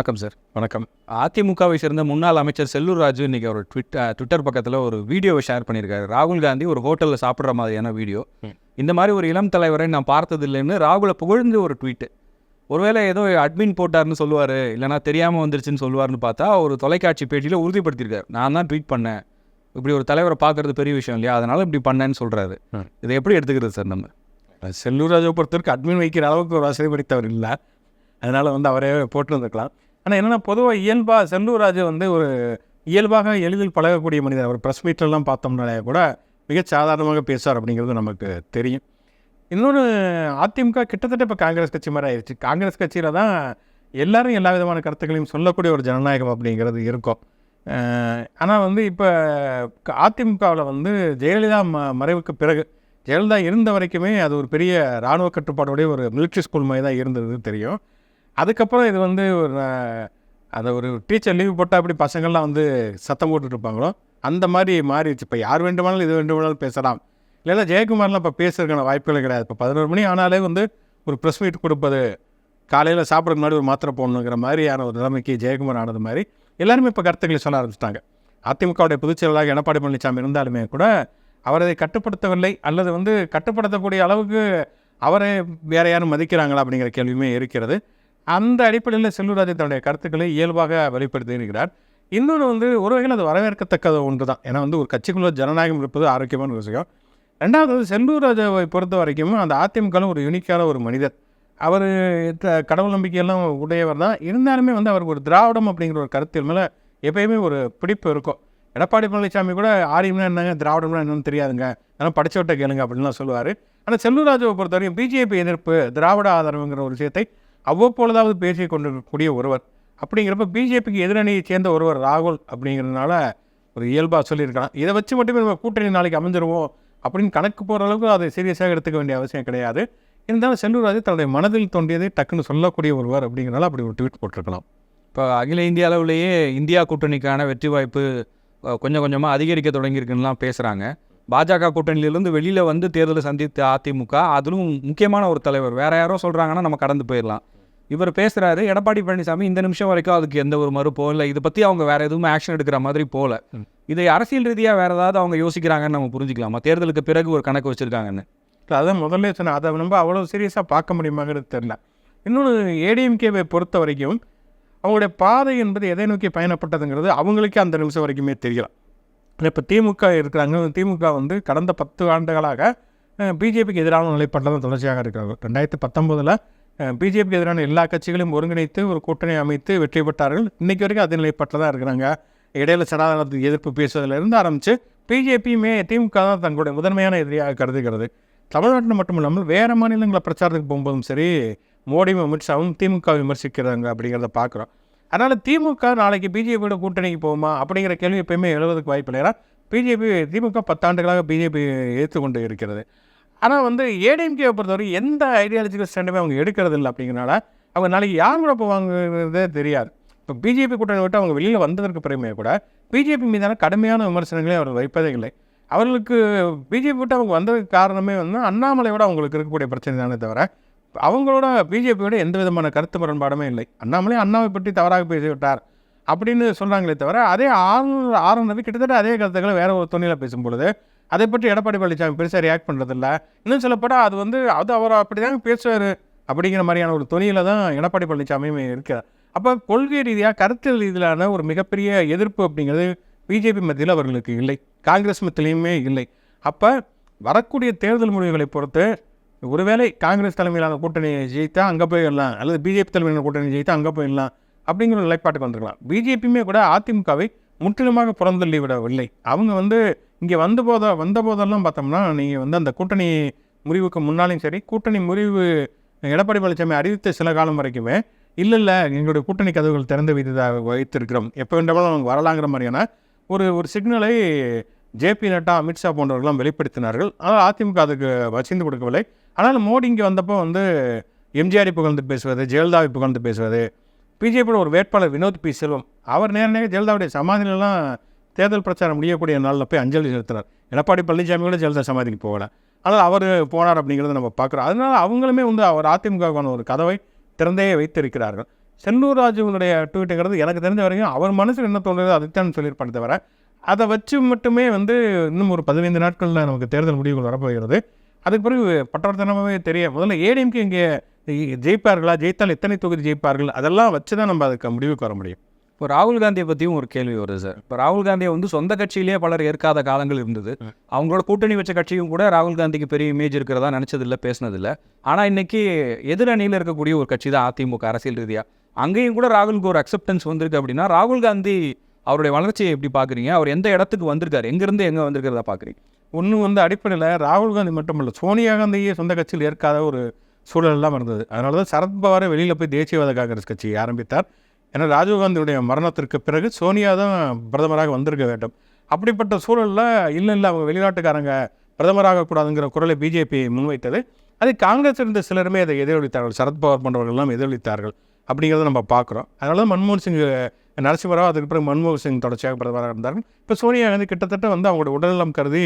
வணக்கம் சார். வணக்கம். அதிமுகவை சேர்ந்த முன்னாள் அமைச்சர் செல்லூர் ராஜு இன்னைக்கு ஒரு ட்விட் அஹ், ட்விட்டர் பக்கத்தில் ஒரு வீடியோவை ஷேர் பண்ணியிருக்காரு. ராகுல் காந்தி ஒரு ஹோட்டலில் சாப்பிட்ற மாதிரியான வீடியோ. இந்த மாதிரி ஒரு இளம் தலைவரை நான் பார்த்ததில்லைன்னு ராகுலை புகழ்ந்து ஒரு ட்வீட்டு. ஒருவேளை ஏதோ அட்மின் போட்டார்னு சொல்லுவார் இல்லைனா தெரியாமல் வந்துருச்சுன்னு சொல்லுவார்னு பார்த்தா ஒரு தொலைக்காட்சி பேட்டியில் உறுதிப்படுத்தியிருக்காரு. நான் தான் ட்வீட் பண்ணேன். இப்படி ஒரு தலைவரை பார்க்கறது பெரிய விஷயம் இல்லையா? அதனால இப்படி பண்ணேன்னு சொல்கிறாரு. இதை எப்படி எடுத்துக்கிறது சார் நம்ம? செல்லூர் ராஜாவை பொறுத்தவரைக்கும் அட்மின் வைக்கிற அளவுக்கு ஒரு வசதி படித்தவர் இல்லை. அதனால் வந்து அவரே போட்டிருந்துருக்கலாம். ஆனால் என்னென்னா பொதுவாக இயல்பாக செல்லூராஜ் வந்து ஒரு இயல்பாக எளிதில் பழகக்கூடிய மனிதர். அவர் ப்ரெஸ் மீட்டர்லாம் பார்த்தோம்னாலே கூட மிகச் சாதாரணமாக பேசுவார் அப்படிங்கிறது நமக்கு தெரியும். இன்னொன்று அதிமுக கிட்டத்தட்ட இப்போ காங்கிரஸ் கட்சி மாதிரி ஆயிடுச்சு காங்கிரஸ் கட்சியில் தான் எல்லாரும் எல்லா விதமான கருத்துக்களையும் சொல்லக்கூடிய ஒரு ஜனநாயகம் அப்படிங்கிறது இருக்கும். ஆனால் வந்து இப்போ அதிமுகவில் வந்து ஜெயலலிதா ம மறைவுக்கு பிறகு ஜெயலலிதா இருந்த வரைக்குமே அது ஒரு பெரிய இராணுவ கட்டுப்பாடோடைய ஒரு மிலிட்ரி ஸ்கூல் மாதிரி தான் இருந்தது தெரியும். அதுக்கப்புறம் இது வந்து ஒரு அந்த ஒரு டீச்சர் லீவ் போட்டால் அப்படி பசங்கள்லாம் வந்து சத்தம் போட்டுட்டு இருப்பாங்களோ அந்த மாதிரி மாறிடுச்சு. இப்போ யார் வேண்டுமானாலும் இது வேண்டுமானாலும் பேசலாம். இல்லைன்னா ஜெயக்குமார்லாம் இப்போ பேசுறதுக்கான வாய்ப்புகள் கிடையாது. இப்போ பதினோரு மணி ஆனாலே வந்து ஒரு ப்ரெஸ் மீட் கொடுப்பது காலையில் சாப்பிட்றதுக்கு முன்னாடி ஒரு மாத்திரை போடணுங்கிற மாதிரியான ஒரு நிலைமைக்கு ஜெயக்குமார் ஆனது மாதிரி எல்லாருமே இப்போ கருத்துக்களை சொல்ல ஆரம்பிச்சிட்டாங்க. அதிமுகவுடைய பொதுச் செயலாளராக எடப்பாடி பழனிசாமி இருந்தாலுமே கூட அவரை கட்டுப்படுத்தவில்லை அல்லது வந்து கட்டுப்படுத்தக்கூடிய அளவுக்கு அவரை வேற யாரும் மதிக்கிறாங்களா அப்படிங்கிற கேள்வியுமே இருக்கிறது. அந்த அடிப்படையில் செல்லூராஜ் தன்னுடைய கருத்துக்களை இயல்பாக வெளிப்படுத்தி இருக்கிறார். இன்னொன்று வந்து ஒரு வகையில் அது வரவேற்கத்தக்கது ஒன்று தான் ஏன்னா வந்து ஒரு கட்சிக்குள்ள ஜனநாயகம் இருப்பது ஆரோக்கியமான ஒரு விஷயம். ரெண்டாவது வந்து செல்லூர் ராஜாவை பொறுத்த வரைக்கும் அந்த அதிமுகவும் ஒரு யூனிக்கான ஒரு மனிதர். அவர் கடவுள் நம்பிக்கையெல்லாம் உடையவர் தான். இருந்தாலுமே வந்து அவருக்கு ஒரு திராவிடம் அப்படிங்கிற ஒரு கருத்தில் மேலே எப்பயுமே ஒரு பிடிப்பு இருக்கும். எடப்பாடி பழனிசாமி கூட ஆரியம்னா என்னங்க திராவிடம்னா என்னன்னு தெரியாதுங்க. ஆனால் படிச்சவட்ட கேளுங்க அப்படின்லாம் சொல்லுவார். ஆனால் செல்லூர் பொறுத்த பொறுத்தவரைக்கும் பிஜேபி எதிர்ப்பு திராவிட ஆதரவுங்கிற ஒரு விஷயத்தை அவ்வப்பொழுதாவது பேசி கொண்டிருக்கக்கூடிய ஒருவர். அப்படிங்கிறப்ப பிஜேபிக்கு எதிரணியை சேர்ந்த ஒருவர் ராகுல் அப்படிங்கிறதுனால ஒரு இயல்பாக சொல்லியிருக்கலாம். இதை வச்சு மட்டுமே நம்ம கூட்டணி நாளைக்கு அமைஞ்சிருவோம் அப்படின்னு கணக்கு போகிற அளவுக்கு அதை சீரியஸாக எடுத்துக்க வேண்டிய அவசியம் கிடையாது. இருந்தாலும் செல்லூர் அது தன்னுடைய மனதில் தோன்றியதை டக்குன்னு சொல்லக்கூடிய ஒருவர் அப்படிங்கிறனால அப்படி ஒரு ட்வீட் போட்டிருக்கலாம். இப்போ அகில இந்திய அளவிலேயே இந்தியா கூட்டணிக்கான வெற்றி வாய்ப்பு கொஞ்சம் கொஞ்சமாக அதிகரிக்க தொடங்கியிருக்குன்னுலாம் பேசுகிறாங்க பாஜக கூட்டணியிலிருந்து வெளியில் வந்து தேர்தலை சந்தித்த அதிமுக அதிலும் முக்கியமான ஒரு தலைவர். வேறு யாரோ சொல்கிறாங்கன்னா நம்ம கடந்து போயிடலாம். இவர் பேசுகிறாரு எடப்பாடி பழனிசாமி இந்த நிமிஷம் வரைக்கும் அதுக்கு எந்த ஒரு மறுப்போ இல்லை. இதை பற்றி அவங்க வேற எதுவும் ஆக்ஷன் எடுக்கிற மாதிரி போகல. இதை அரசியல் ரீதியாக வேற ஏதாவது அவங்க யோசிக்கிறாங்கன்னு நம்ம புரிஞ்சுக்கலாமா? தேர்தலுக்கு பிறகு ஒரு கணக்கு வச்சிருக்காங்கன்னு. அதான் முதல்ல சொன்னேன். அதை நம்ம அவ்வளோ சீரியஸாக பார்க்க முடியுமாங்கிறது தெரில இன்னொன்று ஏடிஎம்கேவை பொறுத்த வரைக்கும் அவங்களுடைய பாதை என்பது எதை நோக்கி பயணப்பட்டதுங்கிறது அவங்களுக்கே அந்த நிமிஷம் வரைக்குமே தெரியலாம் இப்போ திமுக இருக்கிறாங்க. திமுக வந்து கடந்த பத்து ஆண்டுகளாக பிஜேபிக்கு எதிரான நிலைப்பாட்டில் தான் தொடர்ச்சியாக இருக்கிறாங்க. ரெண்டாயிரத்தி பத்தொம்போதில் பிஜேபிக்கு எதிரான எல்லா கட்சிகளையும் ஒருங்கிணைத்து ஒரு கூட்டணி அமைத்து வெற்றி பெற்றார்கள். இன்றைக்கு வரைக்கும் அதே நிலைப்பாட்டில் தான் இருக்கிறாங்க. இடையில சடாதாரத்துக்கு எதிர்ப்பு பேசுவதிலிருந்து ஆரம்பித்து பிஜேபியுமே திமுக தான் தங்களுடைய முதன்மையான எதிரியாக கருதுகிறது. தமிழ்நாட்டில் மட்டும் இல்லாமல் வேறு மாநிலங்களில் பிரச்சாரத்துக்கு போகும்போதும் சரி மோடியும் அமித்ஷாவும் திமுக விமர்சிக்கிறாங்க அப்படிங்கிறத பார்க்குறோம். அதனால் திமுக நாளைக்கு பிஜேபியோட கூட்டணிக்கு போகுமா அப்படிங்கிற கேள்வி எப்பயுமே எழுவதுக்கு வாய்ப்பு இல்லை ஏன்னா பிஜேபி திமுக பத்தாண்டுகளாக பிஜேபி ஏற்றுக்கொண்டு இருக்கிறது. ஆனால் வந்து ஏடிஎம்கேவை பொறுத்தவரை எந்த ஐடியாலஜிக்கல் ஸ்டாண்டுமே அவங்க எடுக்கிறது இல்லை அப்படிங்கிறனால அவங்க நாளைக்கு யார் கூட போவாங்கிறதே தெரியாது. இப்போ பிஜேபி கூட்டணி விட்டு அவங்க வெளியில் வந்ததற்கு பிறமையை கூட பிஜேபி மீதான கடுமையான விமர்சனங்களை அவர் வைப்பதே இல்லை. அவர்களுக்கு பிஜேபி விட்டு அவங்க வந்ததுக்கு காரணமே வந்து அண்ணாமலையோட அவங்களுக்கு இருக்கக்கூடிய பிரச்சனை தானே தவிர அவங்களோட பிஜேபியோட எந்த விதமான கருத்து முரண்பாடுமே இல்லை. அண்ணாமலை அண்ணாவை பற்றி தவறாக பேசிவிட்டார் அப்படின்னு சொல்கிறாங்களே தவிர அதே ஆறு ஆறு கிட்டத்தட்ட அதே கருத்துக்களை வேற ஒரு துணியில் பேசும்பொழுது அதை பற்றி எடப்பாடி பழனிசாமி பெருசாக ரியாக்ட் பண்ணுறதில்ல இன்னும் சொல்லப்பட்டால் அது வந்து அது அவர் அப்படி தாங்க பேசுவார். அப்படிங்கிற மாதிரியான ஒரு துணியில் தான் எடப்பாடி பழனிசாமியும் இருக்கார் அப்போ கொள்கை ரீதியாக கருத்தியல் ரீதியிலான ஒரு மிகப்பெரிய எதிர்ப்பு அப்படிங்கிறது பிஜேபி மத்தியில் அவர்களுக்கு இல்லை. காங்கிரஸ் மத்தியிலையுமே இல்லை. அப்போ வரக்கூடிய தேர்தல் முடிவுகளை பொறுத்து ஒருவேளை காங்கிரஸ் தலைமையிலான கூட்டணியை ஜெயித்தா அங்கே போயிடலாம் அல்லது பிஜேபி தலைமையிலான கூட்டணி ஜெயித்தா அங்கே போயிடலாம் அப்படிங்கிற ஒரு நிலைப்பாட்டுக்கு வந்துருக்கலாம். பிஜேபியுமே கூட அதிமுகவை முற்றிலுமாக புறந்தள்ளி விடவில்லை. அவங்க வந்து இங்கே வந்த போத வந்த போதெல்லாம் பார்த்தோம்னா நீங்கள் வந்து அந்த கூட்டணி முறிவுக்கு முன்னாலையும் சரி கூட்டணி முறிவு எடப்பாடி பழனிசாமி அறிவித்த சில காலம் வரைக்குமே இல்லை இல்லை எங்களுடைய கூட்டணி கதவுகள் திறந்து வைத்ததாக வைத்திருக்கிறோம். எப்போ வேண்டாலும் அவங்க வரலாங்கிற மாதிரியான ஒரு ஒரு சிக்னலை ஜேபி நட்டா அமித்ஷா போன்றவர்களாம் வெளிப்படுத்தினார்கள். ஆனால் அதிமுக அதுக்கு வச்சிந்து கொடுக்கவில்லை. ஆனால் மோடி இங்கே வந்தப்போ வந்து எம்ஜிஆரை புகழ்ந்து பேசுவது ஜெயலலிதாவை புகழ்ந்து பேசுவது பிஜேபியோட ஒரு வேட்பாளர் வினோத் பி. செல்வம் அவர் நேரடியாக ஜெயலலிதாவுடைய சமாதியிலலாம் தேர்தல் பிரச்சாரம் முடியக்கூடிய நாளில் போய் அஞ்சலி செலுத்தினார் எடப்பாடி பழனிசாமி கூட ஜெயலலிதா சமாதிக்கு போகல. ஆனால் அவர் போனார் அப்படிங்கிறத நம்ம பார்க்குறோம். அதனால் அவங்களுமே வந்து அவர் அதிமுகவான ஒரு கதவை திறந்தே வைத்திருக்கிறார்கள். செல்லூர் ராஜுவனுடைய ட்வீட்டுங்கிறது எனக்கு தெரிஞ்ச வரைக்கும் அவர் மனசில் என்ன தோன்றது அதைத்தான் சொல்லியிருப்பானே தவிர அதை வச்சு மட்டுமே வந்து இன்னும் ஒரு பதினைந்து நாட்களில் நமக்கு தேர்தல் முடிவுகள் வரப்போகிறது. அதுக்கு பிறகு பட்டவர்த்தனமாகவே தெரிய முதல்ல ஏடிஎம்கே இங்கே ஜெயிப்பார்களா? ஜெயித்தால் எத்தனை தொகுதி ஜெயிப்பார்கள்? அதெல்லாம் வச்சு தான் நம்ம அதுக்கு முடிவுக்கு வர முடியும். இப்போ ராகுல் காந்தியை பற்றியும் ஒரு கேள்வி வருது சார். இப்போ ராகுல் காந்தியை வந்து சொந்த கட்சியிலேயே பலர் ஏற்காத காலங்கள் இருந்தது. அவங்களோட கூட்டணி வச்ச கட்சியும் கூட ராகுல் காந்திக்கு பெரிய இமேஜ் இருக்கிறதா நினச்சதில்ல பேசினதில்ல. ஆனால் இன்னைக்கு எதிரணியில் இருக்கக்கூடிய ஒரு கட்சி தான் அதிமுக அரசியல் ரீதியாக அங்கேயும் கூட ராகுலுக்கு ஒரு அக்செப்டன்ஸ் வந்திருக்கு அப்படின்னா ராகுல் காந்தி அவருடைய வளர்ச்சியை எப்படி பார்க்குறீங்க அவர் எந்த இடத்துக்கு வந்திருக்காரு? எங்கேருந்து எங்கே வந்திருக்கிறதா பார்க்குறீங்க ஒன்று வந்து அடிப்படையில் ராகுல் காந்தி மட்டுமல்ல சோனியா காந்தியே சொந்த கட்சியில் ஏற்காத ஒரு சூழல் எல்லாம் இருந்தது. அதனால தான் சரத்பவாரை வெளியில் போய் தேசியவாத காங்கிரஸ் கட்சியை ஆரம்பித்தார். ஏன்னா ராஜீவ்காந்தியுடைய மரணத்திற்கு பிறகு சோனியா தான் பிரதமராக வந்திருக்க வேண்டும். அப்படிப்பட்ட சூழலில் இல்லை இல்லை அவங்க வெளிநாட்டுக்காரங்க பிரதமராகக்கூடாதுங்கிற குரலை பிஜேபி முன்வைத்தது. அது காங்கிரஸ் இருந்த சிலருமே அதை எதிரொலித்தார்கள். சரத்பவார் போன்றவர்கள்லாம் எதிரொலித்தார்கள் அப்படிங்கிறத நம்ம பார்க்குறோம். அதனால தான் மன்மோகன் சிங் நரசிம்மராவ் அதுக்கு பிறகு மன்மோகன் சிங் தொடர்ச்சியாக பிரதமராக இருந்தார்கள். இப்போ சோனியா காந்தி கிட்டத்தட்ட வந்து அவங்களோட உடல்நலம் கருதி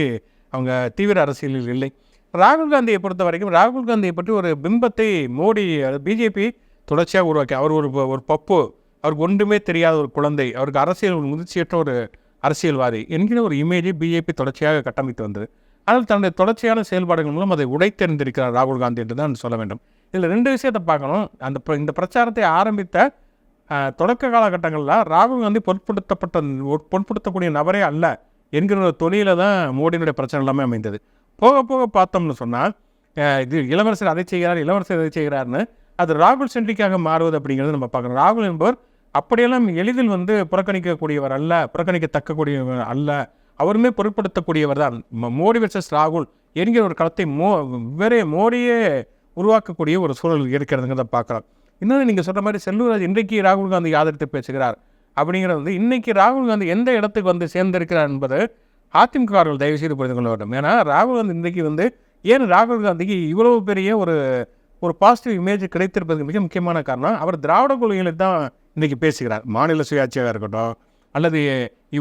அவங்க தீவிர அரசியலில் இல்லை. ராகுல் காந்தியை பொறுத்த வரைக்கும் ராகுல் காந்தியை பற்றி ஒரு பிம்பத்தை மோடி பிஜேபி தொடர்ச்சியாக உருவாக்கி அவர் ஒரு ஒரு பப்பு அவருக்கு ஒன்றுமே தெரியாத ஒரு குழந்தை அவருக்கு அரசியல் முதிர்ச்சியற்ற ஒரு அரசியல்வாதி என்கிற ஒரு இமேஜை பிஜேபி தொடர்ச்சியாக கட்டமைத்து வந்தது. ஆனால் தன்னுடைய தொடர்ச்சியான செயல்பாடுகள் மூலம் அதை உடைத்தெறிந்திருக்கிறார் ராகுல் காந்தி என்று தான் சொல்ல வேண்டும். இதில் ரெண்டு விஷயத்தை பார்க்கணும். அந்த இந்த பிரச்சாரத்தை ஆரம்பித்த தொடக்க காலகட்டங்களில் ராகுல் காந்தி பொருட்படுத்தப்பட்ட பொருட்படுத்தக்கூடிய நபரே அல்ல என்கிற ஒரு தொழில தான் மோடியினுடைய பிரச்சனை எல்லாமே அமைந்தது. போக போக பார்த்தோம்னு சொன்னால் இது இளவரசர் அதை செய்கிறார் இளவரசர் அதை செய்கிறார்னு அது ராகுல் சென்ட்ரிக்காக மாறுவது அப்படிங்கிறது நம்ம பார்க்கணும். ராகுல் என்பவர் அப்படியெல்லாம் எளிதில் வந்து புறக்கணிக்கக்கூடியவர் அல்ல புறக்கணிக்கத்தக்கக்கூடியவர் அல்ல. அவருமே பொருட்படுத்தக்கூடியவர் தான். ம- மோடி வெர்சஸ் ராகுல் என்கிற ஒரு களத்தை மோ வேறே மோடியே உருவாக்கக்கூடிய ஒரு சூழல் இருக்கிறதுங்கிறத பார்க்கலாம். இன்னொன்று நீங்கள் சொல்கிற மாதிரி செல்லூராஜ் இன்றைக்கு ராகுல் காந்தி ஆதரித்து பேசுகிறார் அப்படிங்கிறது வந்து இன்றைக்கி ராகுல் காந்தி எந்த இடத்துக்கு வந்து சேர்ந்திருக்கிறார் என்பது அதிமுகவர்கள் தயவு செய்து புரிந்து கொள்ள வேண்டும். ஏன்னா ராகுல் காந்தி இன்றைக்கு வந்து ஏன் ராகுல் காந்திக்கு இவ்வளவு பெரிய ஒரு ஒரு பாசிட்டிவ் இமேஜ் கிடைத்திருப்பதுக்கு மிக முக்கியமான காரணம் அவர் திராவிட கொள்கைகளை தான் இன்றைக்கி பேசுகிறார். மாநில சுயாட்சியாக இருக்கட்டும் அல்லது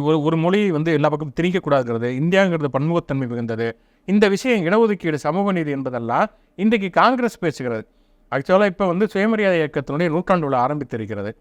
ஒரு ஒரு மொழி வந்து எல்லா பக்கமும் திணிக்கக்கூடாதுங்கிறது இந்தியாங்கிறது பன்முகத்தன்மை மிகுந்தது. இந்த விஷயம் இடஒதுக்கீடு சமூக நீதி என்பதெல்லாம் இன்றைக்கு காங்கிரஸ் பேசுகிறது. ஆக்சுவலாக இப்போ வந்து சுயமரியாதை இயக்கத்தினுடைய நூற்றாண்டு விழா ஆரம்பித்திருக்கிறது.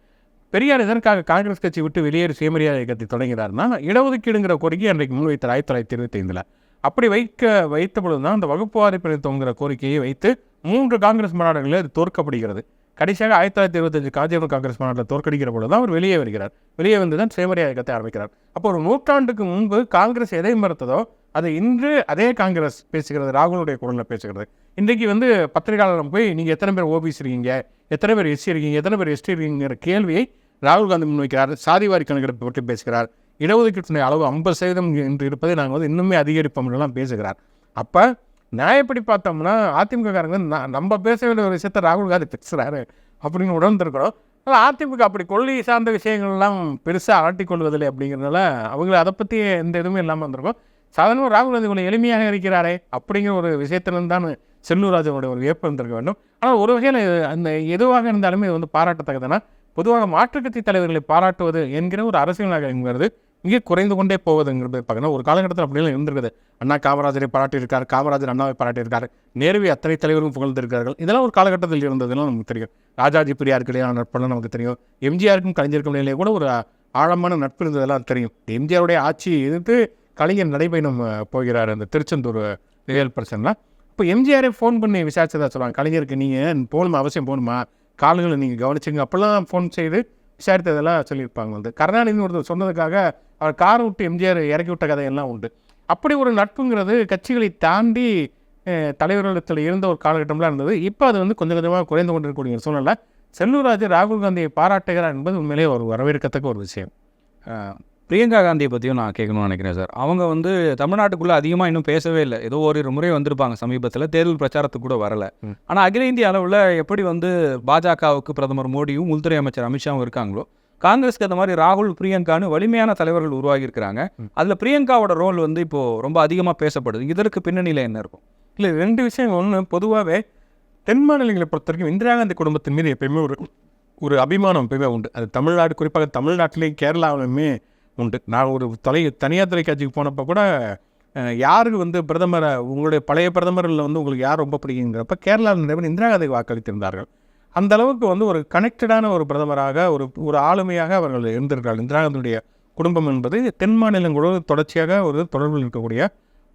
பெரியார் எதற்காக காங்கிரஸ் கட்சி விட்டு வெளியேறி சுயமரியாதை இயக்கத்தை தொடங்கினார்னா இடஒதுக்கீடுங்கிற கோரிக்கை அன்றைக்கு முன்வைத்தார் ஆயிரத்தி தொள்ளாயிரத்தி இருபத்தி ஐந்தில். அப்படி வைக்க வைத்த பொழுது தான் அந்த வகுப்புவாரி பிரித்தோங்கிற கோரிக்கையை வைத்து மூன்று காங்கிரஸ் மாநாடுகளில் அது தோற்கப்படுகிறது. கடைசியாக ஆயிரத்தி தொள்ளாயிரத்தி இருபத்தஞ்சு காஞ்சிபுரம் காங்கிரஸ் மாநாட்டில் தோற்கடிக்கிற பொழுது தான் அவர் வெளியே வருகிறார். வெளியே வந்து தான் சுயமரியாதை இயக்கத்தை ஆரம்பிக்கிறார். அப்போ ஒரு நூற்றாண்டுக்கு முன்பு காங்கிரஸ் எதை மறுத்ததோ அதை இன்று அதே காங்கிரஸ் பேசுகிறது ராகுலுடைய குரலில் பேசுகிறது. இன்றைக்கு வந்து பத்திரிகையாளர் போய் நீங்கள் எத்தனை பேர் ஓபிசி இருக்கீங்க? எத்தனை பேர் எஸ்சி இருக்கீங்க? எத்தனை பேர் எஸ்டி இருக்கீங்கிற கேள்வியை ராகுல் காந்தி முன்வைக்கிறார் சாதிவாரி கணக்கெடுப்பு பற்றி பேசுகிறார். இடஒதுக்கீட்டுடைய அளவு ஐம்பது சதவீதம் என்று இருப்பதை நாங்கள் வந்து இன்னுமே அதிகரிப்போம்லாம் பேசுகிறார். அப்போ நியாயப்படி பார்த்தோம்னா அதிமுக காரங்க ந- நம்ம பேச வேண்டிய ஒரு விஷயத்த ராகுல் காந்தி பேசுகிறாரு அப்படின்னு உணர்ந்துருக்கிறோம். ஆனால் அதிமுக அப்படி கொள்கை சார்ந்த விஷயங்கள்லாம் பெருசாக அலட்டிக்கொள்வதில்லை அப்படிங்கிறதுனால அவங்கள அதை பற்றி எந்த இதுவுமே இல்லாமல் வந்திருக்கும். சாதாரணமாக ராகுல் காந்தி இவ்வளோ எளிமையாக இருக்கிறாரே அப்படிங்கிற ஒரு விஷயத்திலிருந்து தான் செல்லூர் ராஜனுடைய ஒரு வியப்பு இருந்திருக்க வேண்டும். ஆனால் ஒரு வகையில் அந்த எதுவாக இருந்தாலுமே இது வந்து பாராட்டத்தக்கதுன்னா பொதுவாக மாற்றுக்கட்சி தலைவர்களை பாராட்டுவது என்கிற ஒரு அரசியல் நகரங்கிறது மிக குறைந்து கொண்டே போவதுங்கிறது பார்க்கணும் ஒரு காலகட்டத்தில் அப்படியெல்லாம் இருந்திருக்குது. அண்ணா காமராஜரை பாராட்டியிருக்கார் காமராஜர் அண்ணாவை பாராட்டியிருக்கார். நேருவை அத்தனை தலைவரும் புகழ்ந்திருக்கிறார்கள். இதெல்லாம் ஒரு காலகட்டத்தில் இருந்ததுலாம் நமக்கு தெரியும். ராஜாஜி பெரியாருக்கு இடையான நட்பெல்லாம் நமக்கு தெரியும். எம்ஜிஆருக்கும் கலைஞருக்கும் இடையிலே கூட ஒரு ஆழமான நட்பு இருந்ததெல்லாம் தெரியும். எம்ஜிஆருடைய ஆட்சியை எதிர்த்து கலைஞர் நடைபயணம் போகிறார் அந்த திருச்செந்தூர் ரியல் பர்சன்லாம் இப்போ எம்ஜிஆரே ஃபோன் பண்ணி விசாரிச்சதா சொல்லுவாங்க கலைஞருக்கு நீங்கள் போகணுமா? அவசியம் போகணுமா? கால்களை நீங்கள் கவனிச்சிங்க. அப்போல்லாம் ஃபோன் செய்து விசாரித்ததெல்லாம் சொல்லியிருப்பாங்க. வந்து கருணாநிதி ஒருத்தர் சொன்னதுக்காக அவர் காரை விட்டு எம்ஜிஆர் இறக்கி விட்ட கதையெல்லாம் உண்டு. அப்படி ஒரு நட்புங்கிறது கட்சிகளை தாண்டி தலைவர்களிடத்தில் இருந்த ஒரு காலகட்டம்லாம் இருந்தது. இப்போ அது வந்து கொஞ்சம் கொஞ்சமாக குறைந்து கொண்டிருக்கக்கூடிய ஒரு சூழ்நிலை. ராஜு ராகுல் காந்தியை பாராட்டுகிறார் என்பது உண்மையிலேயே ஒரு வரவேற்கத்தக்க ஒரு விஷயம். பிரியங்கா காந்தியை பற்றியும் நான் கேட்கணும்னு நினைக்கிறேன் சார். அவங்க வந்து தமிழ்நாட்டுக்குள்ளே அதிகமாக இன்னும் பேசவே இல்லை. ஏதோ ஒரு முறை வந்திருப்பாங்க சமீபத்தில். தேர்தல் பிரச்சாரத்துக்கு கூட வரல. ஆனால் அகில இந்திய அளவில் எப்படி வந்து பாஜகவுக்கு பிரதமர் மோடியும் உள்துறை அமைச்சர் அமித்ஷாவும் இருக்காங்களோ காங்கிரஸ்க்கு அந்த மாதிரி ராகுல் பிரியங்கான்னு வலிமையான தலைவர்கள் உருவாகி இருக்கிறாங்க. ம். அதில் பிரியங்காவோட ரோல் வந்து இப்போ ரொம்ப அதிகமாக பேசப்படுது. இதற்கு பின்னணியில் என்ன இருக்கும்? இல்லை ரெண்டு விஷயம் ஒன்று பொதுவாகவே தென் மாநிலங்களை பொறுத்த வரைக்கும் இந்திரா காந்தி குடும்பத்தின் மீது எப்பயுமே ஒரு ஒரு அபிமானம் எப்பயுமே உண்டு. அது தமிழ்நாடு குறிப்பாக தமிழ்நாட்டிலையும் கேரளாவிலுமே உண்டு. நான் ஒரு தொலை தனியார் தொலைக்காட்சிக்கு போனப்போ கூட யாருக்கு வந்து பிரதமரை உங்களுடைய பழைய பிரதமரில் வந்து உங்களுக்கு யார் ரொம்ப பிடிக்குங்கிறப்ப கேரளாவில் நிறைய பேர் இந்திரா காந்திக்கு வாக்களித்திருந்தார்கள். அந்த அளவுக்கு வந்து ஒரு கனெக்டடான ஒரு பிரதமராக ஒரு ஒரு ஆளுமையாக அவர்கள் இருந்திருக்கிறார்கள். இந்திரா காந்தியுடைய குடும்பம் என்பது தென் மாநிலங்களோடு தொடர்ச்சியாக ஒரு தொடர்பில் இருக்கக்கூடிய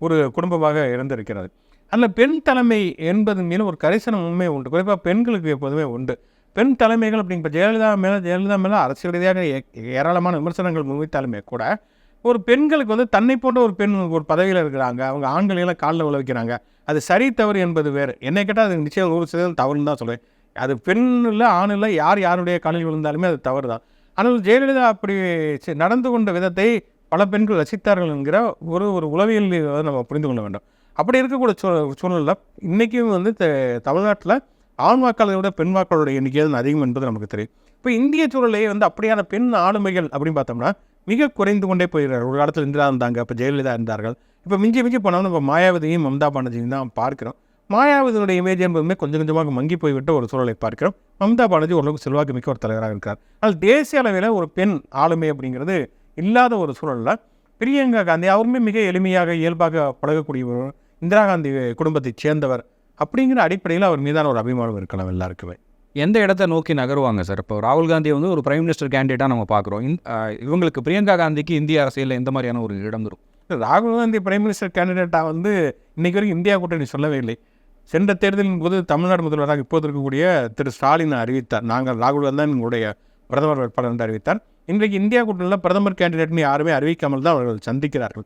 ஒரு குடும்பமாக இருந்திருக்கிறது. அதில் பெண் தலைமை என்பதன் மீது ஒரு கரிசனம் உண்மை உண்டு. குறிப்பாக பெண்களுக்கு எப்போதுமே உண்டு. பெண் தலைமைகள் அப்படிங்கிற ஜெயலலிதா மேலே ஜெயலலிதா மேலே அரசியல் ரீதியாக ஏ- ஏராளமான விமர்சனங்கள் முன்வைத்தாலுமே கூட ஒரு பெண்களுக்கு வந்து தன்னை போன்ற ஒரு பெண் ஒரு பதவியில் இருக்கிறாங்க. அவங்க ஆண்களையெல்லாம் காலில் உள்ள அது சரி தவறு என்பது வேறு. என்னை கேட்டால் அது நிச்சயம் ஒரு சதவீதம் தவறுன்னு தான் சொல்லுவேன் அது பெண் இல்லை ஆண் இல்லை யார் யாருடைய காலில் விழுந்தாலுமே அது தவறு தான். ஆனால் ஜெயலலிதா அப்படி நடந்து கொண்ட விதத்தை பல பெண்கள் ரசித்தார்கள் என்கிற ஒரு ஒரு உளவியல் நம்ம புரிந்து கொள்ள வேண்டும். அப்படி இருக்கக்கூடிய சூ சூழ்நிலை இன்றைக்கும் வந்து த- தமிழ்நாட்டில் ஆண் வாக்காளரை விட பெண் வாக்காளருடைய எண்ணிக்கை தான் அதிகம் என்பது நமக்கு தெரியும். இப்போ இந்திய சூழலையே வந்து அப்படியான பெண் ஆளுமைகள் அப்படின்னு பார்த்தோம்னா மிக குறைந்து கொண்டே போயிடுறார் ஒரு காலத்தில் இந்திரா இருந்தாங்க இப்போ ஜெயலலிதா இருந்தார்கள். இப்போ மிஞ்சி மிஞ்சி போனாலும் இப்போ மாயாவதியும் மம்தா பானர்ஜியும் தான் பார்க்கிறோம். மாயாவதியுடைய இமேஜ் என்பதுமே கொஞ்சம் கொஞ்சமாக மங்கி போய்விட்ட ஒரு சூழலை பார்க்கிறோம். மம்தா பானர்ஜி ஓரளவுக்கு செல்வாக்கு மிக்க ஒரு தலைவராக இருக்கார் ஆனால் தேசிய அளவில் ஒரு பெண் ஆளுமை அப்படிங்கிறது இல்லாத ஒரு சூழலில் பிரியங்கா காந்தி அவருமே மிக எளிமையாக இயல்பாக பழகக்கூடியவர் இந்திரா காந்தி குடும்பத்தைச் சேர்ந்தவர். அப்படிங்கிற அடிப்படையில் அவர் மீதான ஒரு அபிமானம் இருக்கலாம் எல்லாருக்குமே. எந்த இடத்த நோக்கி நகருவாங்க சார்? இப்போ ராகுல் காந்தி வந்து ஒரு பிரைம் மினிஸ்டர் கேண்டிடேட்டாக நம்ம பார்க்குறோம். இவங்களுக்கு பிரியங்கா காந்திக்கு இந்திய அரசியலில் எந்த மாதிரியான ஒரு இடம் இருக்கும்? ராகுல் காந்தி பிரைம் மினிஸ்டர் கேண்டிடேட்டாக வந்து இன்றைக்கு வரைக்கும் இந்தியா கூட்டணி சொல்லவே இல்லை. சென்ற தேர்தலின் போது தமிழ்நாடு முதல்வராக இப்போது இருக்கக்கூடிய திரு ஸ்டாலின் அறிவித்தார். நாங்கள் ராகுல் காந்தி தான் எங்களுடைய பிரதமர் வேட்பாளர் என்று அறிவித்தார். இன்றைக்கு இந்தியா கூட்டணியில் பிரதமர் கேண்டிடேட்னு யாருமே அறிவிக்காமல் தான் அவர்கள் சந்திக்கிறார்கள்.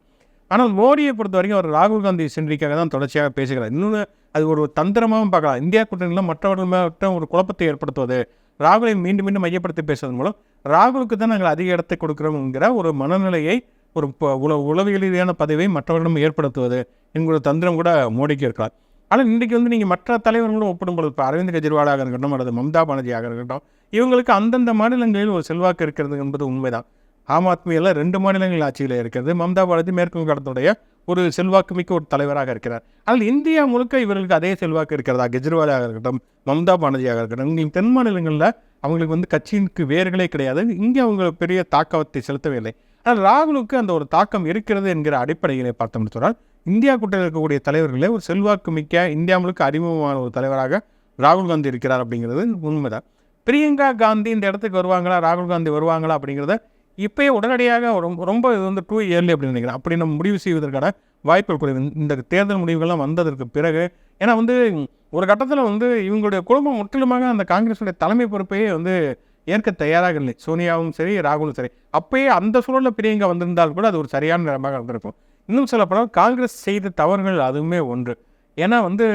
ஆனால் மோடியை பொறுத்த வரைக்கும் அவர் ராகுல் காந்தி சென்றிக்காக தான் தொடர்ச்சியாக பேசுகிறார். இன்னொன்று அது ஒரு தந்திரமாகவும் பார்க்கலாம். இந்தியா கூட்டணியில் மற்றவர்கள் மட்டும் ஒரு குழப்பத்தை ஏற்படுத்துவது ராகுலை மீண்டும் மீண்டும் மையப்படுத்தி பேசுவதன் மூலம் ராகுலுக்கு தான் நாங்கள் அதிக இடத்தை கொடுக்குறோங்கிற ஒரு மனநிலையை ஒரு ப- உள உளவியல் ரீதியான பதவியை மற்றவர்களிடம் ஏற்படுத்துவது என்கிற தந்திரம் கூட மோடிக்கு இருக்கலாம். ஆனால் இன்றைக்கி வந்து நீங்கள் மற்ற தலைவர்களும் ஒப்பிடும்போது இப்போ அரவிந்த் கெஜ்ரிவாலாக இருக்கட்டும் அல்லது மம்தா பானர்ஜியாக இருக்கட்டும் இவங்களுக்கு அந்தந்த மாநிலங்களில் ஒரு செல்வாக்கு இருக்கிறது என்பது உண்மைதான். ஆம் ஆத்மியில் ரெண்டு மாநிலங்கள் ஆட்சியில் இருக்கிறது. மம்தா பானர்ஜி மேற்கு வங்காளத்துடைய ஒரு செல்வாக்கு மிக்க ஒரு தலைவராக இருக்கிறார். ஆனால் இந்தியா முழுக்க இவர்களுக்கு அதே செல்வாக்கு இருக்கிறதா? கெஜ்ரிவாலாக இருக்கட்டும் மம்தா பானர்ஜியாக இருக்கட்டும் நீங்கள் தென் மாநிலங்களில் அவங்களுக்கு வந்து கட்சிக்கு வேர்களே கிடையாது. இங்கே அவங்க பெரிய தாக்கத்தை செலுத்தவில்லை. ஆனால் ராகுலுக்கு அந்த ஒரு தாக்கம் இருக்கிறது என்கிற அடிப்படையிலே பார்த்தோம்னு சொன்னால் இந்தியா கூட்டத்தில் இருக்கக்கூடிய தலைவர்களே ஒரு செல்வாக்கு மிக்க இந்தியா முழுக்க அறிமுகமான ஒரு தலைவராக ராகுல் காந்தி இருக்கிறார் அப்படிங்கிறது உண்மைதான். பிரியங்கா காந்தி இந்த இடத்துக்கு வருவாங்களா? ராகுல் காந்தி வருவாங்களா அப்படிங்கிறத இப்போயே உடனடியாக ரொம்ப ரொம்ப இது வந்து டூ இயர்லி அப்படின்னு நினைக்கிறேன். அப்படி நம்ம முடிவு செய்வதற்கான வாய்ப்புகள் குறைவு. இந்த தேர்தல் முடிவுகள்லாம் வந்ததற்கு பிறகு ஏன்னா வந்து ஒரு கட்டத்தில் வந்து இவங்களுடைய குடும்பம் முற்றிலுமாக அந்த காங்கிரஸுடைய தலைமை பொறுப்பையே வந்து ஏற்க தயாராக இல்லை. சோனியாவும் சரி ராகுலும் சரி. அப்பயே அந்த சூழலில் பிரியங்கா வந்திருந்தால் கூட அது ஒரு சரியான நேரமாக இருந்திருக்கும். இன்னும் சொல்லப்போனால் காங்கிரஸ் செய்த தவறுகள் அதுவுமே ஒன்று. ஏன்னா வந்து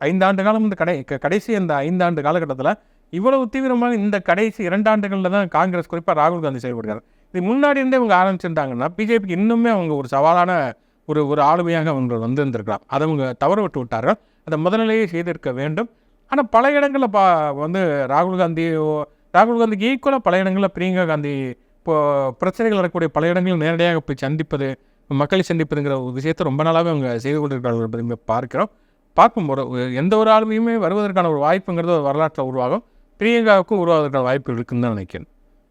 ஐந்தாண்டு காலம் இந்த கடை க- கடைசி அந்த ஐந்தாண்டு காலகட்டத்தில் இவ்வளவு தீவிரமாக இந்த கடைசி இரண்டாண்டுகளில் தான் காங்கிரஸ் குறிப்பாக ராகுல் காந்தி செயல்படுகிறார். இது முன்னாடி இருந்தே இவங்க ஆரம்பிச்சிருந்தாங்கன்னா பிஜேபிக்கு இன்னுமே அவங்க ஒரு சவாலான ஒரு ஒரு ஆளுமையாக அவங்க வந்திருந்திருக்கலாம். அதை அவங்க தவற விட்டு விட்டார்கள். அதை முதலிலேயே செய்திருக்க வேண்டும். ஆனால் பல இடங்களில் பா வந்து ராகுல் காந்தி ராகுல் காந்திக்கு ஈக்குவலாக பல இடங்களில் பிரியங்கா காந்தி இப்போ பிரச்சனைகள் வரக்கூடிய பல இடங்களில் நேரடியாக போய் சந்திப்பது மக்களை சந்திப்பதுங்கிற ஒரு விஷயத்தை ரொம்ப நாளாகவே அவங்க செய்து கொண்டிருக்கிறார்கள் என்பதை பார்க்கிறோம். பார்க்கும் ஒரு எந்த ஒரு ஆளுமையுமே வருவதற்கான ஒரு வாய்ப்புங்கிறது ஒரு வரலாற்றில் உருவாகும். பிரியங்காவுக்கும் உருவாவதற்கான வாய்ப்பு இருக்குன்னு தான் நினைக்கிறேன்.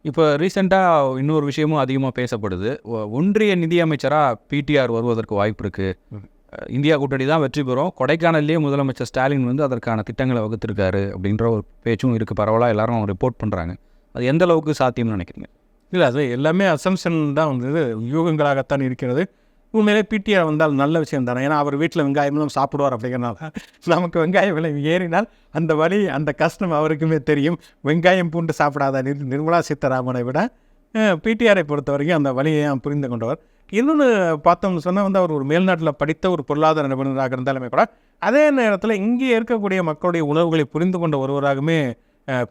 இப்போ ரீசெண்டாக இன்னொரு விஷயமும் அதிகமாக பேசப்படுது. ஒன்றிய நிதியமைச்சராக பிடிஆர் வருவதற்கு வாய்ப்பு இருக்குது. இந்தியா கூட்டணி தான் வெற்றி பெறும். கொடைக்கானல்லே முதலமைச்சர் ஸ்டாலின் வந்து அதற்கான திட்டங்களை வகுத்திருக்காரு அப்படின்ற ஒரு பேச்சும் இருக்குது பரவலாக எல்லாரும் ரிப்போர்ட் பண்ணுறாங்க அது எந்த அளவுக்கு சாத்தியம்னு நினைக்கிறீங்க? இல்லை அது எல்லாமே அசம்ஷன் தான் வந்து யூகங்களாகத்தான் இருக்கிறது. உண்மையிலே பிடிஆர் வந்தால் நல்ல விஷயம் தானே. ஏன்னா அவர் வீட்டில் வெங்காயம்லாம் சாப்பிடுவார் அப்படிங்கிறனால நமக்கு வெங்காய விலை ஏறினால் அந்த வழி அந்த கஷ்டம் அவருக்குமே தெரியும். வெங்காயம் பூண்டு சாப்பிடாத நிர் நிர்மலா சீதாராமனை விட பிடிஆரை பொறுத்த வரைக்கும் அந்த வழியை புரிந்து கொண்டவர். இன்னொன்று பார்த்தோம்னு சொன்னால் வந்து அவர் ஒரு மேல்நாட்டில் படித்த ஒரு பொருளாதார நிபுணராக இருந்தாலுமே கூட அதே நேரத்தில் இங்கே இருக்கக்கூடிய மக்களுடைய உணர்வுகளை புரிந்து கொண்ட ஒருவராகவுமே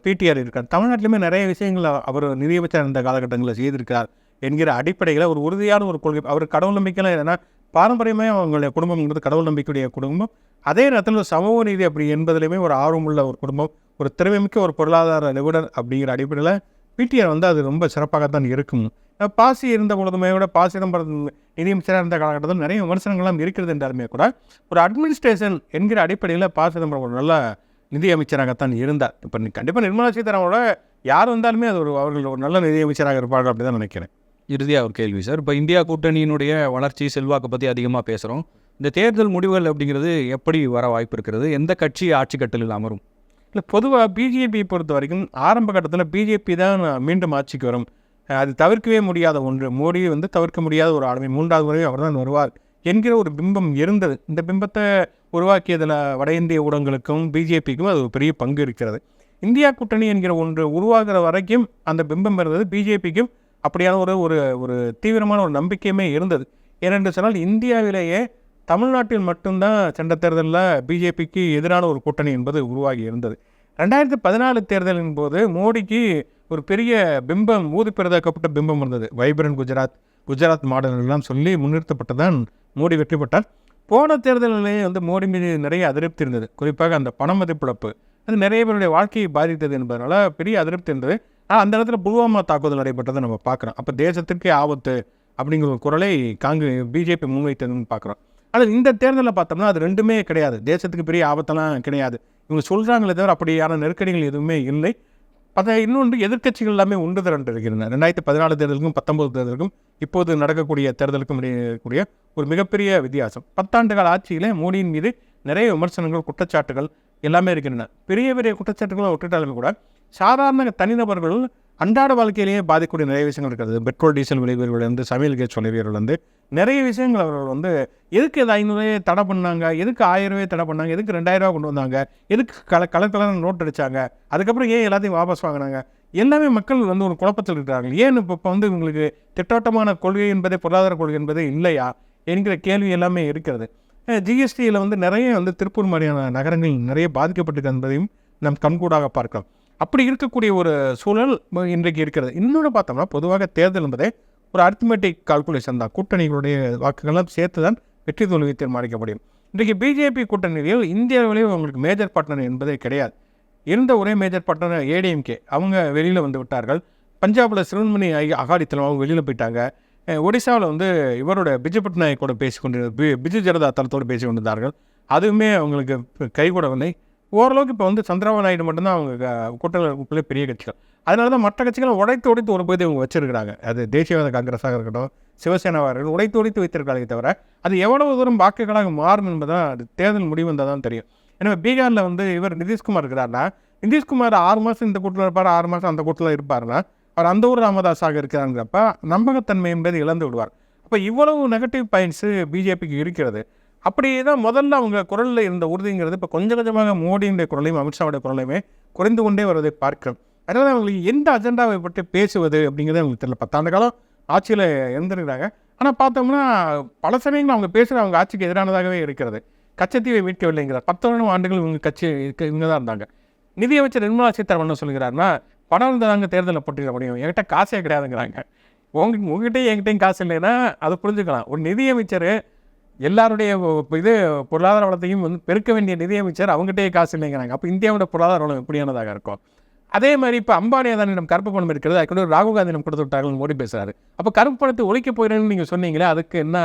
பிடிஆர் இருக்கார். தமிழ்நாட்டிலுமே நிறைய விஷயங்கள் அவர் நிதியமைச்சர் இருந்த காலகட்டங்களில் செய்திருக்கார் என்கிற அடிப்படையில் ஒரு உறுதியான ஒரு கொள்கை. அவர் கடவுள் நம்பிக்கைலாம் ஏன்னா பாரம்பரியமாக அவங்களுடைய குடும்பம்ங்கிறது கடவுள் நம்பிக்கையுடைய குடும்பம். அதே நேரத்தில் ஒரு சமூக நீதி அப்படி என்பதிலுமே ஒரு ஆர்வமுள்ள ஒரு குடும்பம் ஒரு திறமைமிக்க ஒரு பொருளாதார நிபுணர் அப்படிங்கிற அடிப்படையில் பிடிஆர் வந்து அது ரொம்ப சிறப்பாகத்தான் இருக்கும். பாசி இருந்த பொழுதுமே கூட பாசிதம்பரம் நிதியமைச்சராக இருந்த காலகட்டத்தில் நிறைய விமர்சனங்கள்லாம் இருக்கிறது என்றாலுமே கூட ஒரு அட்மினிஸ்ட்ரேஷன் என்கிற அடிப்படையில் பாசிதம்பரம் ஒரு நல்ல நிதியமைச்சராகத்தான் இருந்தார். இப்போ கண்டிப்பாக நிர்மலா சீதாராமனோட யார் வந்தாலுமே அது ஒரு அவர்கள் ஒரு நல்ல நிதியமைச்சராக இருப்பார்கள் அப்படி தான் நினைக்கிறேன். இறுதியாக ஒரு கேள்வி சார். இப்போ இந்தியா கூட்டணியினுடைய வளர்ச்சி செல்வாக்கை பற்றி அதிகமாக பேசுகிறோம் இந்த தேர்தல் முடிவுகள் அப்படிங்கிறது எப்படி வர வாய்ப்பு இருக்கிறது? எந்த கட்சி ஆட்சி கட்டலில் அமரும்? இல்லை பொதுவாக பிஜேபி பொறுத்த வரைக்கும் ஆரம்ப கட்டத்தில் பிஜேபி தான் மீண்டும் ஆட்சிக்கு வரும். அது தவிர்க்கவே முடியாத ஒன்று. மோடி வந்து தவிர்க்க முடியாத ஒரு ஆளுமை. மூன்றாவது முறையும் அவர் தான் வருவார் என்கிற ஒரு பிம்பம் இருந்தது. இந்த பிம்பத்தை உருவாக்கியதில் வட இந்திய ஊடகங்களுக்கும் பிஜேபிக்கும் அது ஒரு பெரிய பங்கு இருக்கிறது. இந்தியா கூட்டணி என்கிற ஒன்று உருவாகிற வரைக்கும் அந்த பிம்பம் இருந்தது பிஜேபிக்கும் அப்படியான ஒரு ஒரு ஒரு தீவிரமான ஒரு நம்பிக்கையுமே இருந்தது. ஏனென்று சொன்னால் இந்தியாவிலேயே தமிழ்நாட்டில் மட்டும்தான் சென்ற தேர்தலில் பிஜேபிக்கு எதிரான ஒரு கூட்டணி என்பது உருவாகி இருந்தது. ரெண்டாயிரத்தி பதினாலு தேர்தலின் போது மோடிக்கு ஒரு பெரிய பிம்பம் ஊதி பெரிதாக்கப்பட்ட பிம்பம் இருந்தது. வைப்ரண்ட் குஜராத் குஜராத் மாடலெல்லாம் சொல்லி சொல்லி முன்னிறுத்தப்பட்டுதான் மோடி வெற்றி பெற்றார். போன தேர்தலிலேயே வந்து மோடி மீது நிறைய அதிருப்தி இருந்தது. குறிப்பாக அந்த பண மதிப்பிழப்பு. அது நிறைய பேருடைய வாழ்க்கையை பாதித்தது என்பதனால பெரிய அதிருப்தி இருந்தது. ஆனால் அந்த இடத்துல புல்வாமா தாக்குதல் நடைபெற்றதை நம்ம பார்க்குறோம். அப்போ தேசத்திற்கே ஆபத்து அப்படிங்கிற ஒரு குரலை காங்கு பிஜேபி முன்வைத்ததுன்னு பார்க்குறோம். ஆனால் இந்த தேர்தலில் பார்த்தோம்னா அது ரெண்டுமே கிடையாது. தேசத்துக்கு பெரிய ஆபத்தெல்லாம் கிடையாது. இவங்க சொல்கிறாங்களே தவிர அப்படியான நெருக்கடிகள் எதுவுமே இல்லை. அதை இன்னொன்று எதிர்க்கட்சிகள் எல்லாமே உண்டு திரண்டு இருக்கின்றன ரெண்டாயிரத்தி பதினாலு தேர்தலுக்கும் பத்தொம்பது தேர்தலுக்கும் இப்போது நடக்கக்கூடிய தேர்தலுக்கும் இருக்கக்கூடிய ஒரு மிகப்பெரிய வித்தியாசம். பத்தாண்டு கால ஆட்சியிலே மோடியின் மீது நிறைய விமர்சனங்கள் குற்றச்சாட்டுகள் எல்லாமே இருக்கின்றன. பெரிய பெரிய குற்றச்சாட்டுகளை விட்டுட்டாலுமே கூட சாதாரண தனிநபர்கள் அன்றாட வாழ்க்கையிலேயே பாதிக்கக்கூடிய நிறைய விஷயங்கள் இருக்கிறது. பெட்ரோல் டீசல் விளைவுகளிலிருந்து சமையல் கேஸ் விளைவுகளிலிருந்து நிறைய விஷயங்கள் அவர்கள் வந்து எதுக்கு இது ஐநூறுவாயே தடை பண்ணாங்க? எதுக்கு ஆயிரம் ரூபாய் தடை பண்ணாங்க? எதுக்கு ரெண்டாயிரம் ரூபா கொண்டு வந்தாங்க? எதுக்கு கல கலர் கலர் நோட் அடித்தாங்க அதுக்கப்புறம் ஏன் எல்லாத்தையும் வாபஸ் வாங்கினாங்க? எல்லாமே மக்கள் வந்து ஒரு குழப்பத்தில் இருக்கிறாங்க ஏன் இப்போ இப்போ வந்து உங்களுக்கு திட்டவட்டமான கொள்கை என்பதே பொருளாதார கொள்கை என்பதே இல்லையா என்கிற கேள்வி எல்லாமே இருக்கிறது. ஜிஎஸ்டியில் வந்து நிறைய வந்து திருப்பூர் மாதிரியான நகரங்கள் நிறைய பாதிக்கப்பட்டிருக்கு என்பதையும் நம் கண்கூடாக பார்க்கலாம். அப்படி இருக்கக்கூடிய ஒரு சூழல் இன்றைக்கு இருக்கிறது. இன்னொன்று பார்த்தோம்னா பொதுவாக தேர்தல் என்பதே ஒரு அரித்மெட்டிக் கால்குலேஷன் தான். கூட்டணிகளுடைய வாக்குகள்லாம் சேர்த்து தான் வெற்றி தோல்வி தீர்மானிக்க முடியும். இன்றைக்கு பிஜேபி கூட்டணியில் இந்தியாவிலேயே உங்களுக்கு மேஜர் பார்ட்னர் என்பதே கிடையாது. இருந்த ஒரே மேஜர் பார்ட்னர் ஏடிஎம்கே அவங்க வெளியில் வந்து விட்டார்கள். பஞ்சாபில் சிறுமணி அகாடித்தலம் அவங்க வெளியில் போயிட்டாங்க. ஒடிசாவில் வந்து இவரோட பிஜு பட்நாயக்கோட பேசி கொண்டு பி பிஜு ஜனதா தளத்தோடு பேசி கொண்டிருந்தார்கள் அதுவுமே அவங்களுக்கு கைகூடவில்லை ஓரளவுக்கு இப்போ வந்து சந்திரபாபு நாயுடு மட்டும்தான் அவங்க க- பெரிய கட்சிகள். அதனால தான் மற்ற கட்சிகளும் உடைத்து உடைத்து ஒரு பகுதி அவங்க வச்சிருக்கிறாங்க. அது தேசியவாத காங்கிரஸாக இருக்கட்டும் சிவசேனாவாக இருக்கட்டும் உடைத்து உடைத்து வைத்திருக்காங்க தவிர அது எவ்வளவு தூரம் வாக்குகளாக மாறும் என்பதான் அது தேர்தல் முடிவு வந்தால் தான் தெரியும். எனவே பீகாரில் வந்து இவர் நிதிஷ்குமார் இருக்கிறாருன்னா நிதிஷ்குமார் ஆறு மாதம் இந்த கூட்டத்தில் இருப்பார் ஆறு மாதம் அந்த கூட்டத்தில் இருப்பார்னா அவர் அந்த ஊர் ராமதாஸாக இருக்கிறாங்கிறப்ப நம்பகத்தன்மை என்பது இழந்து விடுவார். அப்போ இவ்வளவு நெகட்டிவ் பாயிண்ட்ஸு பிஜேபிக்கு இருக்கிறது. அப்படி தான் முதல்ல அவங்க குரலில் இருந்த உறுதிங்கிறது இப்போ கொஞ்சம் கொஞ்சமாக மோடியுடைய குரலையும் அமித்ஷாவுடைய குரலையுமே குறைந்து கொண்டே வருவதை பார்க்கிறோம். அதனால் அவங்களுக்கு எந்த அஜெண்டாவை பற்றி பேசுவது அப்படிங்கிறது அவங்களுக்கு தெரியல. பத்தாண்டு காலம் ஆட்சியில் இருந்துருக்கிறாங்க. ஆனால் பார்த்தோம்னா பல சமயங்கள் அவங்க பேசுகிற அவங்க ஆட்சிக்கு எதிரானதாகவே இருக்கிறது. கச்சத்தீவை மீட்கவில்லைங்கிறார் பத்தொன்னு ஆண்டுகள் இவங்க கட்சி இருக்க இவங்க தான் இருந்தாங்க. நிதியமைச்சர் நிர்மலா சீதாராமன் சொல்கிறாருன்னா பணம் இருந்தாங்க தேர்தலில் போட்டிட முடியும். என்கிட்ட காசே கிடையாதுங்கிறாங்க. உங்க உங்ககிட்டயும் என்கிட்டையும் காசு இல்லைன்னா அதை புரிஞ்சுக்கலாம். ஒரு நிதியமைச்சர் எல்லாருடைய இது பொருளாதார வளத்தையும் வந்து பெருக்க வேண்டிய நிதியமைச்சர் அவங்ககிட்டயே காசு இல்லைங்கிறாங்க. அப்போ இந்தியாவோட பொருளாதார வளம் எப்படியானதாக இருக்கும் அதே மாதிரி இப்போ அம்பானி அதானிடம் கருப்பு பணம் இருக்கிறது. அதுக்கு ராகுல் காந்தியிடம் கொடுத்து விட்டார்கள் மோடி பேசுகிறாரு அப்போ கருப்பு பணத்தை ஒழிக்க போகிறேன்னு நீங்கள் சொன்னீங்களே அதுக்கு என்ன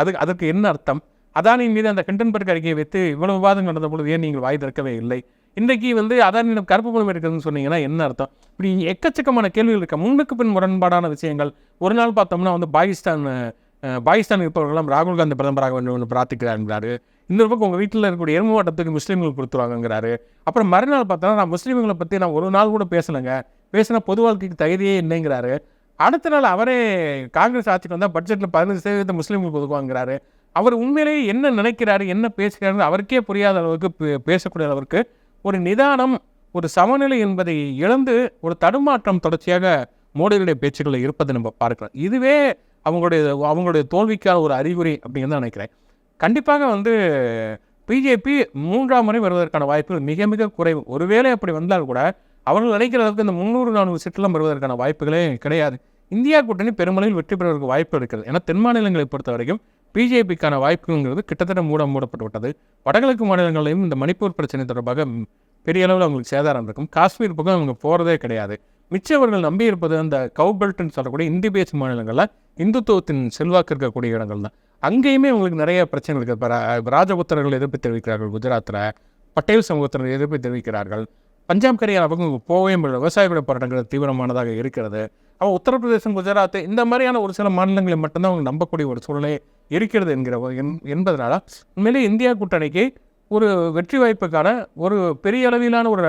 அது அதுக்கு என்ன அர்த்தம்? அதானியின் மீது அந்த ஹிண்டன்பர்க் அறிக்கையை வைத்து இவ்வளவு விவாதம் நடந்த பொழுது ஏன் நீங்கள் வாய் திறக்கவே இல்லை? இன்றைக்கு வந்து அதானியிடம் கருப்பு பணம் இருக்கிறதுன்னு சொன்னீங்கன்னா என்ன அர்த்தம்? இப்படி எக்கச்சக்கமான கேள்விகள் இருக்க முன்னுக்கு பின் முரண்பாடான விஷயங்கள். ஒரு நாள் பார்த்தோம்னா வந்து பாகிஸ்தான் பாகிஸ்தான் இருப்பவர்களெல்லாம் ராகுல் காந்தி பிரதமராக வேண்டும் என்று பிரார்த்திக்கிறாருங்கிறாரு இன்னொரு பக்கம் உங்கள் வீட்டில் இருக்கக்கூடிய எரும மாவட்டத்துக்கு முஸ்லீம்கள் கொடுத்துருவாங்கங்கிறாரு. அப்புறம் மறுநாள் பார்த்தோன்னா நான் முஸ்லீம்களை பற்றி நான் ஒரு நாள் கூட பேசலைங்க. பேசினா பொது வாழ்க்கைக்கு தகுதியே இல்லைங்கிறாரு. அடுத்த நாள் அவரே காங்கிரஸ் ஆட்சிக்கு வந்தால் பட்ஜெட்டில் பதினஞ்சு சதவீதம் முஸ்லீம்களுக்கு ஒதுக்குவாங்கிறாரு. அவர் உண்மையிலேயே என்ன நினைக்கிறாரு என்ன பேசுகிறாரு அவருக்கே புரியாத அளவுக்கு பே- பேசக்கூடிய அளவுக்கு ஒரு நிதானம் ஒரு சமநிலை என்பதை இழந்து ஒரு தடுமாற்றம் தொடர்ச்சியாக மோடியுடைய பேச்சுக்களில் இருப்பதை நம்ம பார்க்கலாம் இதுவே அவங்களுடைய அவங்களுடைய தோல்விக்கான ஒரு அறிகுறி அப்படிங்கிறத நினைக்கிறேன். கண்டிப்பாக வந்து பிஜேபி மூன்றாம் முறை வருவதற்கான வாய்ப்புகள் மிக மிக குறைவு. ஒருவேளை அப்படி வந்தால் கூட அவர்கள் நினைக்கிற அளவுக்கு இந்த முந்நூறு நானூறு சீட்டெல்லாம் வருவதற்கான வாய்ப்புகளே கிடையாது. இந்தியா கூட்டணி பெருமளவில் வெற்றி பெறுவதற்கு வாய்ப்பு இருக்கிறது. ஏன்னா தென் மாநிலங்களை பொறுத்த வரைக்கும் பிஜேபிக்கான வாய்ப்புங்கிறது கிட்டத்தட்ட மூட மூடப்பட்டு விட்டது வடகிழக்கு மாநிலங்களிலும் இந்த மணிப்பூர் பிரச்சனை தொடர்பாக பெரிய அளவில் அவங்களுக்கு சேதாரம் இருக்கும். காஷ்மீர் பக்கம் அவங்க போகிறதே கிடையாது. மிச்சவர்கள் நம்பி இருப்பது அந்த கவுபெல்ட்னு சொல்லக்கூடிய இந்தி பேசும் மாநிலங்களில் இந்துத்துவத்தின் செல்வாக்கு இருக்கக்கூடிய இடங்கள் தான் அங்கேயுமே உங்களுக்கு நிறைய பிரச்சனைகள் இருக்குது இப்போ ராஜபுத்திரர்கள் எதிர்ப்பு தெரிவிக்கிறார்கள். குஜராத்தில் பட்டேல் சமூகத்தினர் எதிர்ப்பு தெரிவிக்கிறார்கள். பஞ்சாப் கரியால் பக்கம் போவே முடியல. விவசாயிகளுடைய போராட்டங்கள் தீவிரமானதாக இருக்கிறது. அவன் உத்தரப்பிரதேசம் குஜராத் இந்த மாதிரியான ஒரு சில மாநிலங்களை மட்டும்தான் அவங்க நம்பக்கூடிய ஒரு சூழ்நிலை இருக்கிறது என்கிற ஒரு- என்- என்பதனால உண்மையிலே இந்தியா கூட்டணிக்கு ஒரு வெற்றி வாய்ப்புக்கான ஒரு பெரிய அளவிலான ஒரு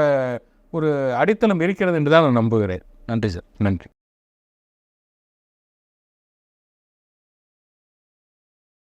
ஒரு அடித்தளம் இருக்கிறது என்று தான் நான் நம்புகிறேன். நன்றி சார். நன்றி.